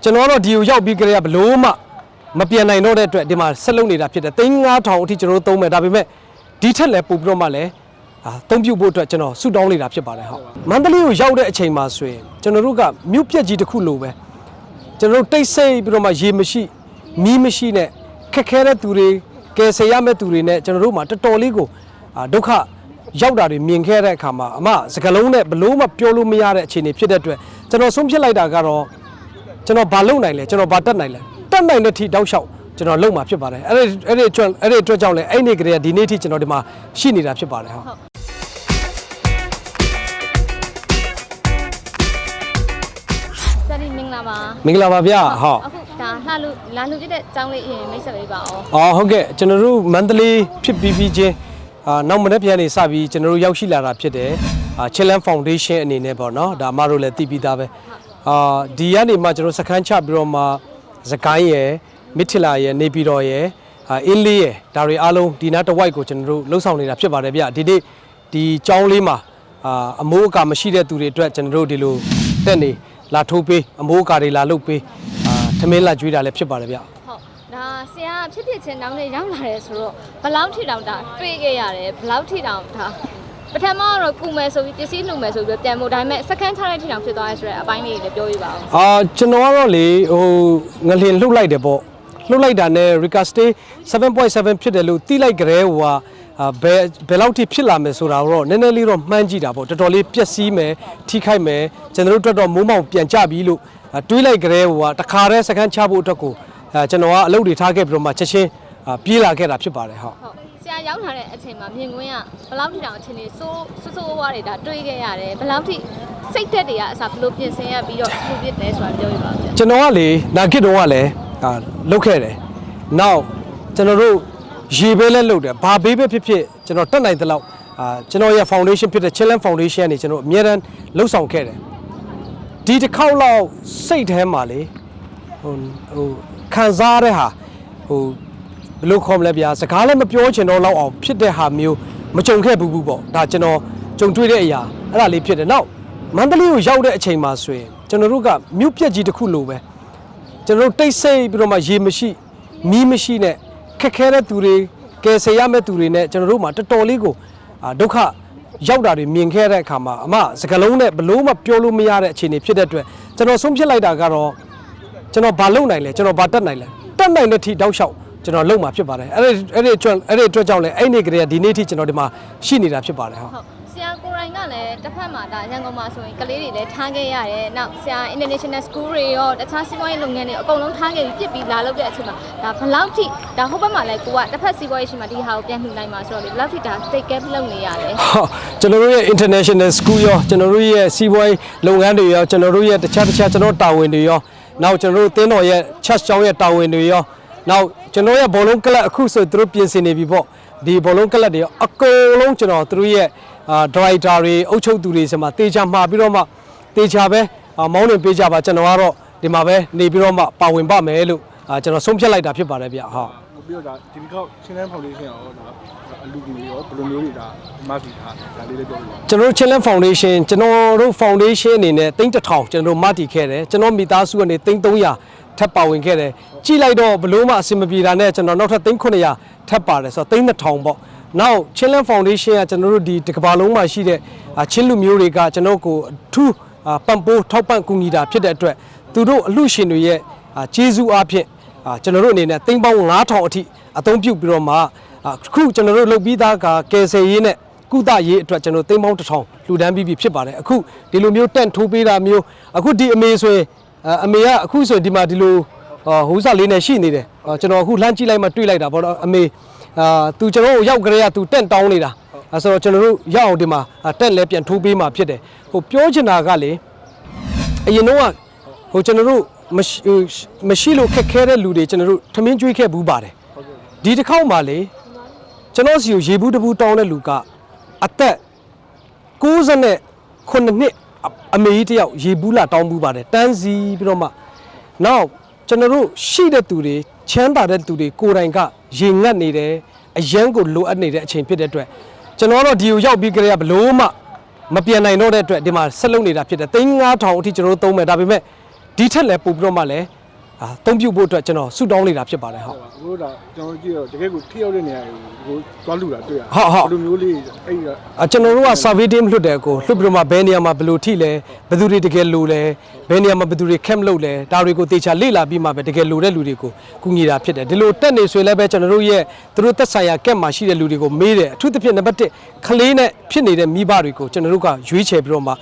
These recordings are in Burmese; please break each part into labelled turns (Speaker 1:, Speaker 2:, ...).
Speaker 1: ကျွန်တော်တို့ဒီကိုရောက်ပြီးကြရဘလို့မှမပြန်နိုင်တော့တဲ့အတွက်ဒီမှာဆက်လုပ်နေတာဖြစ်တယ်သိန်း9000အထိကျွန်တော်တို့သုံးမယ်ဒါပေမဲ့ဒီထက်လည်းပို့ပြီးတော့မှလည်းအာသုံးပြုတ်ဖို့အတွက်ကျွန်တော်ဆူတောင်းနေတာဖြစ်ပါတယ်ဟုတ်မန္တလေးကိုရောက်တဲ့အချိန်မှာဆိုရင်ကျွန်တော်တို့ကမြို့ပြက်ကြီးတစ်ခုလိုပဲကျွန်တော်တို့တိတ်ဆိတ်ပြီးတော့မှရေမရှိမီးမရှိနဲ့ခက်ခဲတဲ့သူတွေကယ်ဆယ်ရမယ့်သူတွေနဲ့ကျွန်တော်တို့မှာတော်တော်လေးကိုအာဒုက္ခရောက်တာတွေမြင်ခဲ့တဲ့အခါမှာအမစကလုံးနဲ့ဘလို့မှပြောလို့မရတဲ့အခြေအနေဖြစ်တဲ့အတွက်ကျွန်တော်ဆုံးဖြတ်လိုက်တာကတော့ ကျွန်တော်ဘာလုပ်နိုင်လဲကျွန်တော်ဘာတက်နိုင်လဲတက်နိုင်တဲ့ထိတောက်လျှောက်ကျွန်တော်လုပ်မှာဖြစ်ပါတယ်အဲ့ဒီအဲ့ဒီအတွက်အဲ့ဒီအတွက်ကြောင့်လဲအဲ့ဒီကလေးကဒီနေ့ထိကျွန်တော်ဒီမှာရှိနေတာဖြစ်ပါတယ်ဟုတ်
Speaker 2: ဆရာကြီးမင်္ဂလာပါ
Speaker 1: မင်္ဂလာပါဗျဟုတ်
Speaker 2: အခုဒါလှလူလာလူပြတဲ့ကျောင်းလေးအရင်မိတ်ဆက်ပေးပါအောင်
Speaker 1: အော်ဟုတ်ကဲ့ကျွန်တော်တို့မန္တလေးဖြစ်ပြီးပြီးချင်းအာနောက်မနေ့ပြန်နေစပြီးကျွန်တော်တို့ရောက်ရှိလာတာဖြစ်တယ်အာ Challenge Foundation အနေနဲ့ပေါ့နော်ဒါအမတို့လည်းသိပြီးသားပဲ အာဒီကနေမှကျွန်တော်တို့စခန်းချပြီးတော့မှစကိုင်းရယ်မိထလာရယ်နေပြည်တော်ရယ်အာအင်းလေးရယ်ဒါတွေအားလုံးဒီနားတစ်ဝိုက်ကိုကျွန်တော်တို့လှုပ်ဆောင်နေတာဖြစ်ပါတယ်ဗျဒီနေ့ဒီကျောင်းလေးမှာအာအမိုးအကာမရှိတဲ့သူတွေအတွက်ကျွန်တော်တို့ဒီလိုတက်နေလာထိုးပေးအမိုးအကာတွေလာလုပ်ပေးအာထမင်းလာကျွေးတာလည်းဖြစ်ပါတယ်ဗျ
Speaker 2: ဟုတ်ဒါဆရာဖြစ်ဖြစ်ချင်းတောင်းလေးရောက်လာတယ်ဆိုတော့ဘယ်လောက်ထိတောင်ဒါတွေ့ခဲ့ရတယ်ဘယ်လောက်ထိတောင်ဒါ ပထမကတော့ကုမယ်ဆိုပြီးပစ္စည်းလှုပ်မယ်ဆိုပြီးပြန်ဖို့ဒါပေမဲ့စကန်ချတဲ့ထိတောင်ဖြစ်သွားရဲဆိုတဲ့အပိုင်းလေးတွေလည်းပြောပြပါအောင်
Speaker 1: အာကျွန်တော်ကတော့လေဟိုငလင်လှုပ်လိုက်တယ်ပေါ့လှုပ်လိုက်တာနဲ့ Rica Stay 7.7ဖြစ်တယ်လို့တီးလိုက်ကြတဲ့ဟိုဟာအာဘယ်ဘယ်လောက်ထိဖြစ်လာမယ်ဆိုတာတော့နည်းနည်းလေးတော့မှန်းကြည့်တာပေါ့တော်တော်လေးပျက်စီးမယ်ထိခိုက်မယ်ကျွန်တော်တို့အတွက်တော့မိုးမောင်ပြန်ကြပြီလို့အာတွေးလိုက်ကြတဲ့ဟိုဟာတခါတည်းစကန်ချဖို့အတွက်ကိုအာကျွန်တော်ကအလုပ်တွေထားခဲ့ပြီးတော့မှချက်ချင်းအာပြေးလာခဲ့တာဖြစ်ပါတယ်ဟုတ်
Speaker 2: ဟုတ်ဆ ရာရောက်လာတဲ့အချိန်မှာမြင်ကွင်းကဘယ်လောက်ထိတောင်အချိန်လေးစိုးစိုးစိုးဝါးဝါးတွေဒါတွေ့ခဲ့ရတယ်ဘယ်လောက်ထိစိတ်သက်တွေကအစားဘယ်လိုပြင်ဆင်ရပြီးတော့ပြုပြတယ်ဆိုတာပြောပြပါဦးဆရာ
Speaker 1: ကျွန်တော်ကလေနာဂစ်တော့ကလည်းအာလုတ်ခဲ့တယ်။နောက်ကျွန်တော်တို့ရေပဲလဲလုတ်တယ်။ဘာဘေးပဲဖြစ်ဖြစ်ကျွန်တော်တက်နိုင်တဲ့လောက်အာကျွန်တော်ရဲ့ foundation ဖြစ်တဲ့ Challenge Foundation ကနေကျွန်တော်အများတန်းလှုပ်ဆောင်ခဲ့တယ်။ဒီတစ်ခေါက်လောက်စိတ်ထဲမှာလေဟိုဟိုခံစားရတဲ့ဟာဟို ဘယ်လိုခေါ်မလဲဗျာစကားလည်းမပြောချင်တော့လောက်အောင်ဖြစ်တဲ့ဟာမျိုးမကြုံခဲ့ဘူးဘူးပေါ့ဒါကျွန်တော်ကြုံတွေ့တဲ့အရာအဲ့ဒါလေးဖြစ်တယ်နောက်မန္တလေးကိုရောက်တဲ့အချိန်မှာဆိုရင်ကျွန်တော်တို့ကမြို့ပြက်ကြီးတစ်ခုလိုပဲကျွန်တော်တို့တိတ်ဆိတ်ပြီးတော့မှရေမရှိမီးမရှိနဲ့ခက်ခဲတဲ့သူတွေကယ်ဆယ်ရမယ့်သူတွေနဲ့ကျွန်တော်တို့မှာတော်တော်လေးကိုအာဒုက္ခရောက်တာတွေမြင်ခဲ့တဲ့အခါမှာအမစကလုံးနဲ့ဘလို့မှပြောလို့မရတဲ့အခြေအနေဖြစ်တဲ့အတွက်ကျွန်တော်ဆုံးဖြတ်လိုက်တာကတော့ကျွန်တော်ဘာလုပ်နိုင်လဲကျွန်တော်ဘာတက်နိုင်လဲတက်နိုင်တဲ့ထိတောက်လျှောက် ကျွန်တော်လုပ်မှာဖြစ်ပါတယ်အဲ့ဒီအဲ့ဒီအတွက်အဲ့ဒီအတွက်ကြောင့်လည်းအဲ့ဒီကလေးကဒီနေ့ထိကျွန်တော်ဒီမှာရှိနေတာဖြစ်ပါတယ်ဟုတ်
Speaker 2: ဟုတ်ဆရာကိုရိုင်းကလည်းတစ်ဖက်မှာဒါရန်ကုန်မှာဆိုရင်ကလေးတွေလည်းထားခဲ့ရတယ်။နောက်ဆရာ international school တွေရောတခြားစီးပွားရေးလုပ်ငန်းတွေအကုန်လုံးထားခဲ့ပြီးပြစ်ပြီးလာလုပ်တဲ့အချိန်မှာဒါဘယ်လောက်ထိဒါဟိုဘက်မှာလည်းကိုကတစ်ဖက်စီးပွားရေးရှိမှဒီဟာကိုပြန်လှူနိုင်မှာဆိုတော့လေဘယ်လောက်ထိဒါ take care လုပ်နေရလဲ
Speaker 1: ဟုတ်ကျွန်တော်တို့ရဲ့ international school ရောကျွန်တော်တို့ရဲ့စီးပွားရေးလုပ်ငန်းတွေရောကျွန်တော်တို့ရဲ့တခြားတခြားကျွန်တော်တာဝန်တွေရောနောက်ကျွန်တော်တို့တင်းတော်ရဲ့ church ကျောင်းရဲ့တာဝန်တွေရော နောက်ကျွန်တော်ရဲ့ဘောလုံးကလပ်အခုဆိုသူတို့ပြင်ဆင်နေပြီပေါ့ဒီဘောလုံးကလပ်တွေရောအကုန်လုံးကျွန်တော်သူတို့ရဲ့အာ director တွေအုပ်ချုပ်သူတွေစမှာတေချာမှာပြီးတော့မှတေချာပဲအာမောင်းနေပေးကြပါကျွန်တော်ကတော့ဒီမှာပဲနေပြီးတော့မှပါဝင်ပါမယ်လို့အာကျွန်တော်ဆုံးဖြတ်လိုက်တာဖြစ်ပါတယ်ဗျဟုတ်
Speaker 3: ပြီးတော့ဒါဒီတစ်ခေါက်ချင်းတန်းဖောင်ဒေးရှင်းရောဒါအလူကြီးရောဘယ်လိုမျိုးတွေဒါမတ်ပြီးထားဒါလေးလေးပြောပြပါ
Speaker 1: ကျွန်တော်တို့ Challenge Foundation ကျွန်တော်တို့ Foundation အနေနဲ့တိန်းတစ်ထောင်ကျွန်တော်တို့မတည်ခဲ့တယ်ကျွန်တော်မိသားစုကနေတိန်း300 ထပ်ပါဝင်ခဲ့တယ်ကြည့်လိုက်တော့ဘလို့မှအဆင်မပြေတာနဲ့ကျွန်တော်နောက်ထပ်တိန်း900ထပ်ပါတယ်ဆိုတော့တိန်း1000ပေါ့နောက် Challenge Foundation ကကျွန်တော်တို့ဒီတစ်ကမ္ဘာလုံးမှာရှိတဲ့အာချင်းလူမျိုးတွေကကျွန်တော်ကိုအထူးအာပံ့ပိုးထောက်ပံ့ကူညီတာဖြစ်တဲ့အတွက်သူတို့အလှရှင်တွေရဲ့အာကျေးဇူးအားဖြင့်အာကျွန်တော်တို့အနေနဲ့တိန်းပေါင်း9000အထိအသုံးပြုပြီးတော့မှအာအခုကျွန်တော်တို့လုပ်ပြီးသားကကယ်ဆယ်ရေးနဲ့ကုသရေးအတွက်ကျွန်တော်သိန်းပေါင်းတစ်ထောင်လှူဒန်းပြီးပြီဖြစ်ပါတယ်အခုဒီလိုမျိုးတန့်ထိုးပေးတာမျိုးအခုဒီအမေဆိုရင် အဲအမေကအခုဆိုရင်ဒီမှာဒီလိုအာဟိုးစားလေးနဲ့ရှိနေတယ်အာကျွန်တော်အခုလှမ်းကြည့်လိုက်မှတွေ့လိုက်တာပေါ့နော်အမေအာသူကျွန်တော်ကိုရောက်ကြရသူတန့်တောင်းနေတာအဲဆိုတော့ကျွန်တော်တို့ရောက်အောင်ဒီမှာအာတက်လဲပြန်ထိုးပေးမှဖြစ်တယ်ဟိုပြောချင်တာကလေအရင်တော့ကဟိုကျွန်တော်တို့မရှိဟိုမရှိလို့ခက်ခဲတဲ့လူတွေကျွန်တော်တို့ထမင်းကျွေးခဲ့ဘူးပါတယ်ဒီတစ်ခေါက်မှလေကျွန်တော်စီကိုရေဘူးတဘူးတောင်းတဲ့လူကအသက်69နှစ် အအမေကြီးတယောက်ရေဘူးလာတောင်းဘူးပါတယ်တန်းစီပြီးတော့မှနောက်ကျွန်တော်တို့ရှိတဲ့သူတွေချမ်းသာတဲ့သူတွေကိုယ်တိုင်ကရေငတ်နေတယ်အရန်ကိုလိုအပ်နေတဲ့အချိန်ဖြစ်တဲ့အတွက်ကျွန်တော်ကတော့ဒီကိုရောက်ပြီးကြရဘလို့မှမပြန်နိုင်တော့တဲ့အတွက်ဒီမှာဆက်လုပ်နေတာဖြစ်တယ်သိန်း9000အထိကျွန်တော်တို့သုံးမယ်ဒါပေမဲ့ဒီထက်လည်းပို့ပြီးတော့မှလည်း အာသုံးပြုတ်ဖို့အတွက်ကျွန်တော်ဆုတောင်းနေတာဖြစ်ပါတယ်ဟုတ်
Speaker 3: ဘိုးဒါကျွန်တော်ကြည့်တော့တကယ်ကိုထိရောက်တဲ့နေရာကိုသွားလူတာတွေ့ရ
Speaker 1: ဟုတ်ဟုတ်
Speaker 3: ဘယ်လိုမျိုးလေးအဲ့ဒီ
Speaker 1: အကျွန်တော်တို့က survey team လွှတ်တယ်ကိုလွှတ်ပြီးတော့မှဘယ်နေရာမှာဘယ်လိုထိလဲဘယ်သူတွေတကယ်လိုလဲဘယ်နေရာမှာဘယ်သူတွေ camp လုပ်လဲဒါတွေကိုတေချာလေ့လာပြီးမှပဲတကယ်လိုတဲ့လူတွေကိုကူညီတာဖြစ်တယ်ဒီလိုတက်နေဆိုရင်လည်းပဲကျွန်တော်တို့ရဲ့သူတို့သက်ဆိုင်ရာ camp မှာရှိတဲ့လူတွေကိုမေးတယ်အထူးသဖြင့်နံပါတ်1ခလေးနဲ့ဖြစ်နေတဲ့မိဘတွေကိုကျွန်တော်တို့ကရွေးချယ်ပြီးတော့မှ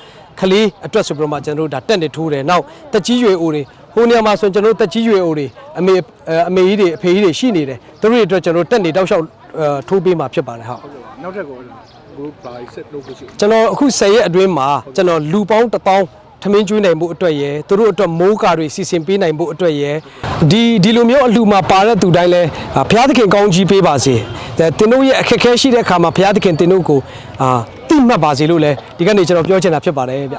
Speaker 1: ခလေးအတွက်ဆိုပြီးတော့မှကျွန်တော်တို့ဒါတက်နေထိုးတယ်နောက်တက်ကြီးရွယ်အိုတွေ ဟိုနေရာမှာဆိုရင်ကျွန်တော်တို့တက်ကြီးရွယ်အိုတွေအမေအမေကြီးတွေအဖေကြီးတွေရှိနေတယ်သူတို့တွေအတွက်ကျွန်တော်တို့တက်နေတောက်လျှောက်ထိုးပေးမှာဖြစ်ပါတယ်ဟုတ်
Speaker 3: နောက်ထပ်ကောဘိုးဘာဆက်လုပ်ဖို့ရှိ
Speaker 1: ကျွန်တော်အခု10ရက်အတွင်းမှာကျွန်တော်လူပေါင်း1000ထမင်းကျွေးနိုင်မှုအတွက်ရယ်သူတို့အတွက်မိုးကာတွေစီစဉ်ပေးနိုင်မှုအတွက်ရယ်ဒီဒီလိုမျိုးအလှမှာပါတဲ့သူတိုင်းလဲအာဘုရားသခင်ကောင်းကြီးပေးပါစေတဲ့တင်တို့ရဲ့အခက်အခဲရှိတဲ့အခါမှာဘုရားသခင်တင်တို့ကိုအာတိမှတ်ပါစေလို့လဲဒီကနေ့ကျွန်တော်ပြောချင်တာဖြစ်ပါတယ်ဗျ